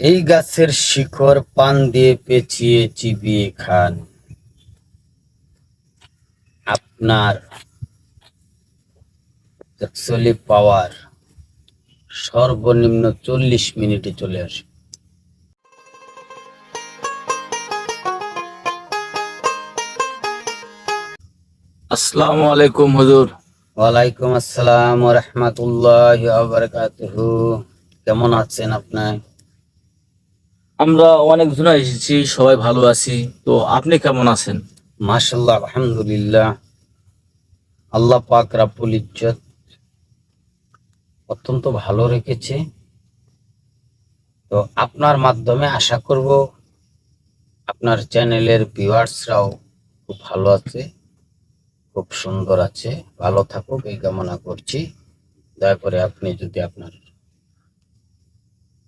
এই গাছের শিকড় পান দিয়ে পেঁচিয়ে চিবিয়ে খান। আপনার অ্যাকচুয়ালি পাওয়ার সর্বনিম্ন চল্লিশ মিনিটে চলে আসে। আসসালামু আলাইকুম হুজুর। ওয়ালাইকুম আসসালাম রহমতুল্লাহ বারকাতুহু। কেমন আছেন আপনার আমরা অনেক জন এসেছি, সবাই ভালো আছি। তো আপনি কেমন আছেন? মাশাল্লাহ আলহামদুলিল্লাহ। আল্লাহ পাক রাব্বুল ইজ্জত অত্যন্ত ভালো রেখেছে। তো আপনার মাধ্যমে আশা করব আপনার চ্যানেলের ভিউয়ার্সরাও খুব ভালো আছে, খুব সুন্দর আছে। ভালো থাকুক, এই কামনা করছি। দয়া করে আপনি যদি আপনার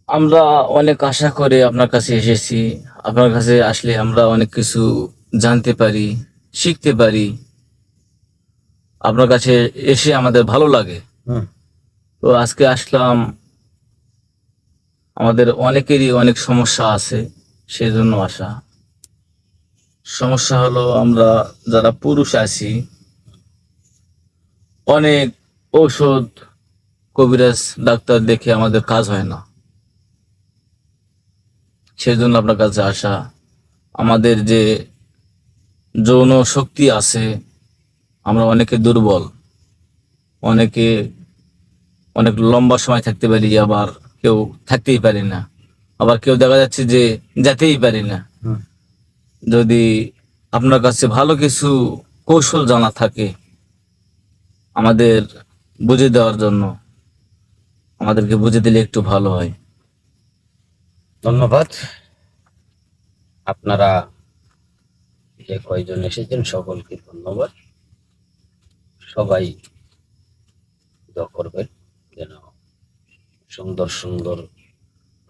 আমরা অনেক আশা করে আপনার কাছে এসেছি। আপনার কাছে আসলে আমরা অনেক কিছু জানতে পারি শিখতে পারি। আপনার কাছে এসে আমাদের ভালো লাগে। তো আজকে আসলাম আমাদের অনেকেরই অনেক সমস্যা আছে সেজন্য আসা। সমস্যা হলো আমরা যারা পুরুষ আছি অনেক ঔষধ কবিরাজ ডাক্তার দেখে আমাদের কাজ হয় না। সেজন্য আপনার কাছে আসা। আমাদের যে যৌন শক্তি আছে আমরা অনেকে দুর্বল অনেকে অনেক লম্বা সময় থাকতে পারি আবার কেউ থাকতেই পারি না। আবার কেউ দেখা যাচ্ছে যে যেতেই পারি না। যদি আপনার কাছে ভালো কিছু কৌশল জানা থাকে আমাদের বুঝে দেওয়ার জন্য আমাদেরকে বুঝে দিলে একটু ভালো হয়। ধন্যবাদ। আপনারা যে কয়জন এসেছেন সকলকে ধন্যবাদ। সবাই করবেন যেন সুন্দর সুন্দর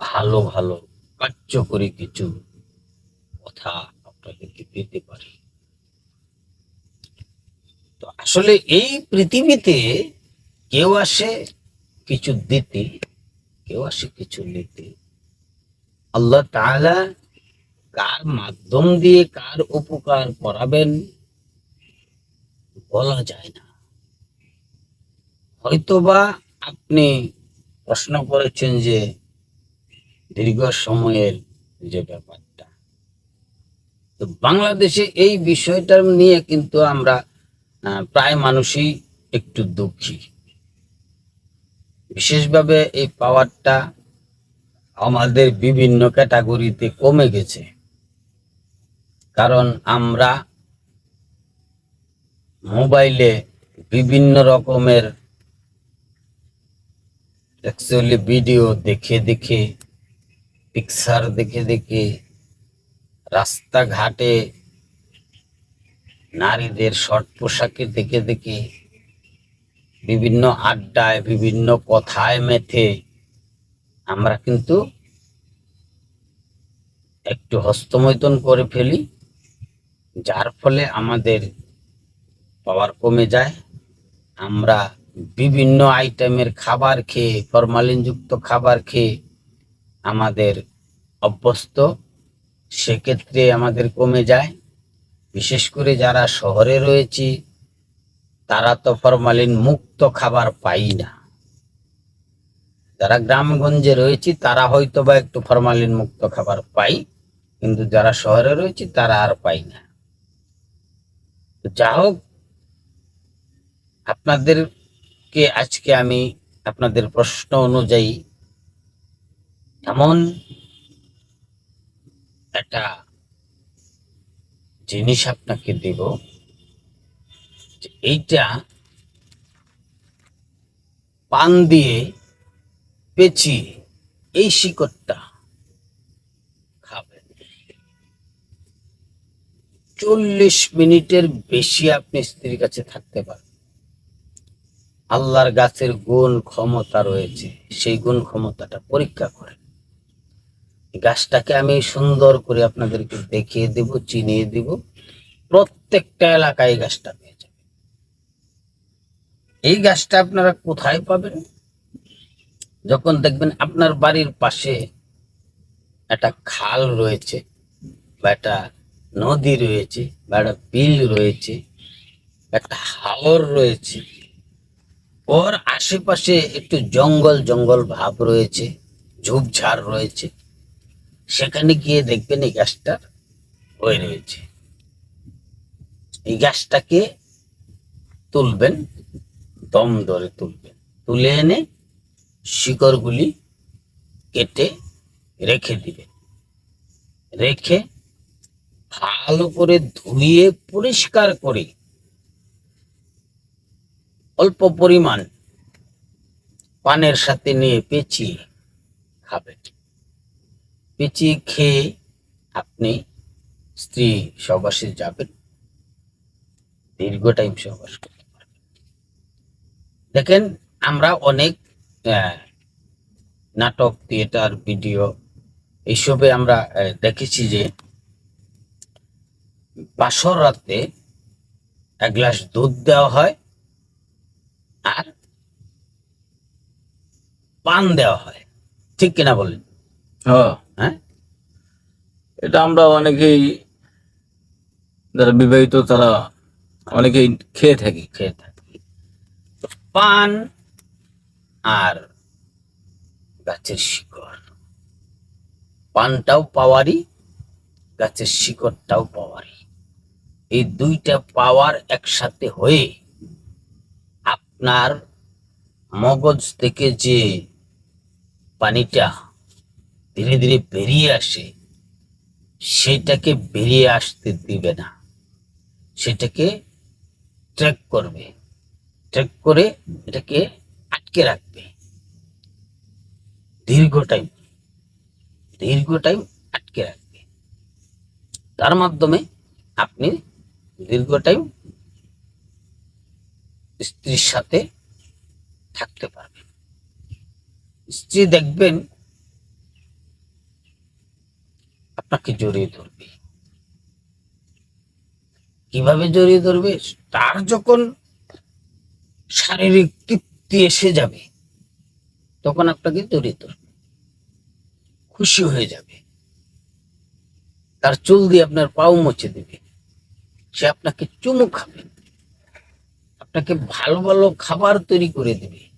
ভালো ভালো কার্যকরী কিছু কথা আপনাদেরকে দিতে পারি। তো আসলে এই পৃথিবীতে কেউ আসে কিছু দিতে, কেউ আসে কিছু নিতে। আল্লাহ তাহলা কার মাধ্যম দিয়ে কার উপকার করাবেন বলা যায় না। হয়তোবা আপনি প্রশ্ন করেছেন যে দীর্ঘ সময়ের যে ব্যাপারটা। তো বাংলাদেশে এই বিষয়টা নিয়ে কিন্তু আমরা প্রায় মানুষই একটু দুঃখী। বিশেষভাবে এই পাওয়ারটা আমাদের বিভিন্ন ক্যাটাগরিতে কমে গেছে। কারণ আমরা মোবাইলে বিভিন্ন রকমের অ্যাকচুয়ালি ভিডিও দেখে দেখে পিকচার দেখে দেখে, রাস্তাঘাটে নারীদের শর্ট পোশাকে দেখে দেখে, বিভিন্ন আড্ডায়, বিভিন্ন কথায় মেথে আমরা কিন্তু একটু হস্তমৈথন করে ফেলি, যার ফলে আমাদের পাওয়ার কমে যায়। আমরা বিভিন্ন আইটেমের খাবার খেয়ে, ফরমালিনযুক্ত খাবার খেয়ে আমাদের অভ্যস্ত, সেক্ষেত্রে আমাদের কমে যায়। বিশেষ করে যারা শহরে রয়েছি, তারা তো ফরমালিন মুক্ত খাবার পাই না। যারা গ্রামগঞ্জে রয়েছে, তারা হয়তো বা একটু ফরমালিন মুক্ত খাবার পাই, কিন্তু যারা শহরে রয়েছে, তারা আর পাই না। যা হোক, আপনাদেরকে আজকে আমি আপনাদের প্রশ্ন অনুযায়ী এমন একটা জিনিস আপনাকে দেব এইটা পান দিয়ে পেঁচিয়ে এই শিকড়টা খাবেন। চল্লিশ মিনিটের বেশি আপনি স্ত্রীর কাছে থাকতে পারেন আল্লাহর গাছের গুণ ক্ষমতা রয়েছে, সেই গুণ ক্ষমতাটা পরীক্ষা করেন। গাছটাকে আমি সুন্দর করে আপনাদেরকে দেখিয়ে দেব, চিনিয়ে দেব। প্রত্যেকটা এলাকায় গাছটা পেয়ে যাবে এই গাছটা আপনারা কোথায় পাবেন? যখন দেখবেন আপনার বাড়ির পাশে একটা খাল রয়েছে বা একটা নদী রয়েছে বা একটা বিল রয়েছে, একটা হাওর রয়েছে, ওর আশেপাশে একটু জঙ্গল জঙ্গল ভাব রয়েছে, ঝোপঝাড় রয়েছে, সেখানে গিয়ে দেখবেন এই গাছটা হয়ে রয়েছে। এই গাছটাকে তুলবেন, দম ধরে তুলবেন। তুলে এনে শিকড়গুলি কেটে রেখে দিবেন রেখে ভালো করে ধুয়ে পরিষ্কার করে অল্প পরিমাণ পানের সাথে নিয়ে পেঁচিয়ে খাবেন পেঁচিয়ে খেয়ে আপনি স্ত্রী সহবাসে যাবেন। দীর্ঘ টাইম সহবাস করতে পারবেন। দেখেন, আমরা অনেক নাটক থিয়েটার ভিডিও এইসবে আমরা দেখেছি যে বাসর রাতে এক গ্লাস দুধ দেওয়া হয় আর পান দেওয়া হয়। ঠিক কিনা বলেন? হ্যাঁ। হ্যাঁ? এটা আমরা অনেকেই যারা বিবাহিত তারা অনেকেই খেয়ে থাকি। খেয়ে থাকি। পান আর গাছের শিকড়। পানটাও পাওয়ারই, গাছের শিকড়টাও পাওয়ারই। এই দুইটা পাওয়ার একসাথে হয়ে আপনার মগজ থেকে যে পানিটা ধীরে ধীরে বেরিয়ে আসে, সেটাকে বেরিয়ে আসতে দিবে না। সেটাকে ট্র্যাক করবে। ট্র্যাক করে এটাকে আটকে রাখবে। দীর্ঘ টাইম দীর্ঘ টাইম আটকে রাখবে। তার মাধ্যমে আপনি দীর্ঘ টাইম স্ত্রীর সাথে থাকতে পারবেন। স্ত্রী দেখবেন আপনাকে জড়িয়ে ধরবে। কীভাবে জড়িয়ে ধরবে? তার যখন শারীরিক তৃপ্তি এসে যাবে, তখন আপনাকে ধরবে খুশি হয়ে যাবে। তার চুল দিয়ে আপনার পাও মুছে দেবে। সে আপনাকে চুমু খাবে। আপনাকে ভালো ভালো খাবার তৈরি করে দেবে।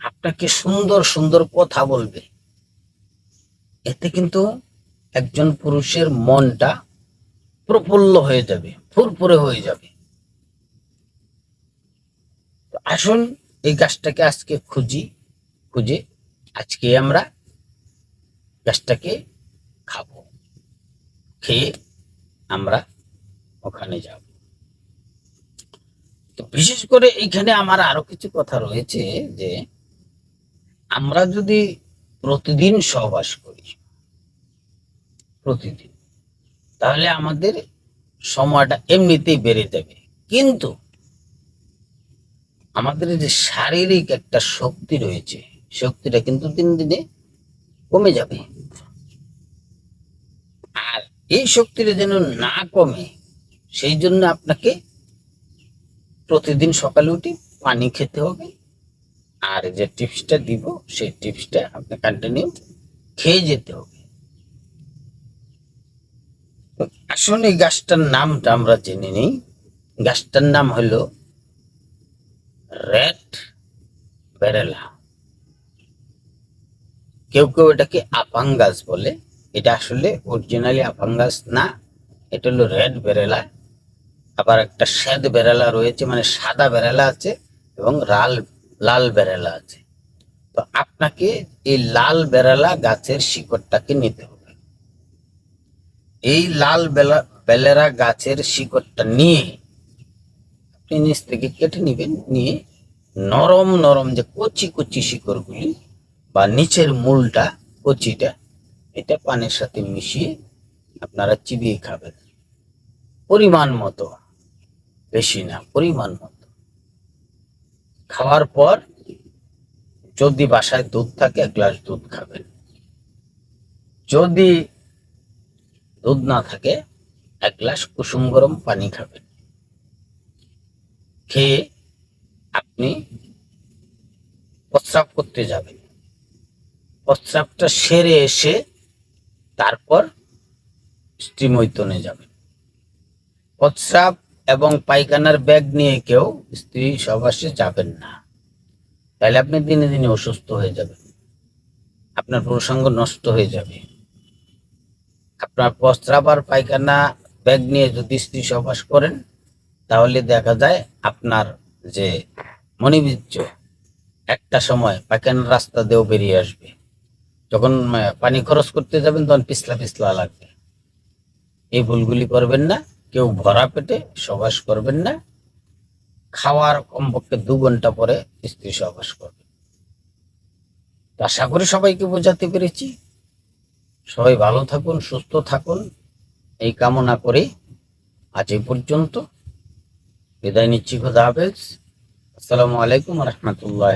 আপনাকে সুন্দর সুন্দর কথা বলবে। এতে কিন্তু একজন পুরুষের মনটা প্রফুল্ল হয়ে যাবে, ফুরফুরে হয়ে যাবে। আসুন এই গাছটাকে আজকে খুঁজি, খুঁজে আজকে আমরা গাছটাকে খাব। খেয়ে আমরা ওখানে যাব। তো বিশেষ করে এইখানে আমার আরও কিছু কথা রয়েছে যে, আমরা যদি প্রতিদিন সহবাস করি, প্রতিদিন, তাহলে আমাদের সময়টা এমনিতেই বেড়ে যাবে। কিন্তু আমাদের যে শারীরিক একটা শক্তি রয়েছে, শক্তিটা কিন্তু দিন দিনে কমে যাবে। আর এই শক্তিটা যেন না কমে, সেই জন্য আপনাকে প্রতিদিন সকালে উঠে পানি খেতে হবে। আর যে টিপসটা দিব, সেই টিপসটা আপনি কন্টিনিউ খেয়ে যেতে হবে। আসুন এই গাছটার নামটা আমরা জেনে নিই। গাছটার নাম হলো রেড বেরেলা কেউ কেউ এটাকে আপাং গাছ বলে। এটা আসলে অরিজিনালি আপাং গাছ না, এটা হলো রেড বেরেলা আবার একটা শ্বেত বেরেলা রয়েছে মানে সাদা বেরেলা আছে এবং লাল লাল বেরেলা আছে। তো আপনাকে এই লাল বেরেলা গাছের শিকড়টাকে নিতে হবে। এই লাল বেলা বেলেরা গাছের শিকড়টা নিয়ে নিচ থেকে কেটে নেবেন, নিয়ে নরম নরম যে কচি কচি শিকড়গুলি বা নিচের মূলটা, কচিটা, এটা পানের সাথে মিশিয়ে আপনারা চিবিয়ে খাবেন। পরিমাণ মতো, বেশি না, পরিমাণ মতো। খাওয়ার পর যদি বাসায় দুধ থাকে, এক গ্লাস দুধ খাবেন। যদি দুধ না থাকে, এক গ্লাস কুসুম গরম পানি খাবেন। খেয়ে আপনি প্রস্রাব করতে যাবেন। প্রস্রাবটা সেরে এসে তারপর স্ত্রী মৈতনে যাবেন। প্রস্রাব এবং পায়খানার ব্যাগ নিয়ে কেউ স্ত্রী সবাসে যাবেন না। তাহলে আপনি দিনে দিনে অসুস্থ হয়ে যাবেন। আপনার প্রসঙ্গ নষ্ট হয়ে যাবে। আপনার প্রস্রাব আর পায়খানা ব্যাগ নিয়ে যদি স্ত্রী সবাস করেন তাহলে দেখা যায় আপনার যে মনিবীর্য একটা সময় পায়খানার রাস্তা দিয়েও বেরিয়ে আসবে। যখন পানি খরচ করতে যাবেন তখন পিছলা পিছলা লাগবে। এই ভুলগুলি করবেন না, কেউ ভরা পেটে সবাস করবেন না, খাওয়ার কমপক্ষে দু ঘণ্টা পরে স্ত্রী সবাস করবে। আশা করি সবাইকে বোঝাতে পেরেছি। সবাই ভালো থাকুন, সুস্থ থাকুন, এই কামনা করে। আজ এই পর্যন্ত। বিদায় নিচ্ছি খোদা হাফেজ। আসসালামু আলাইকুম রহমতুল্লাহ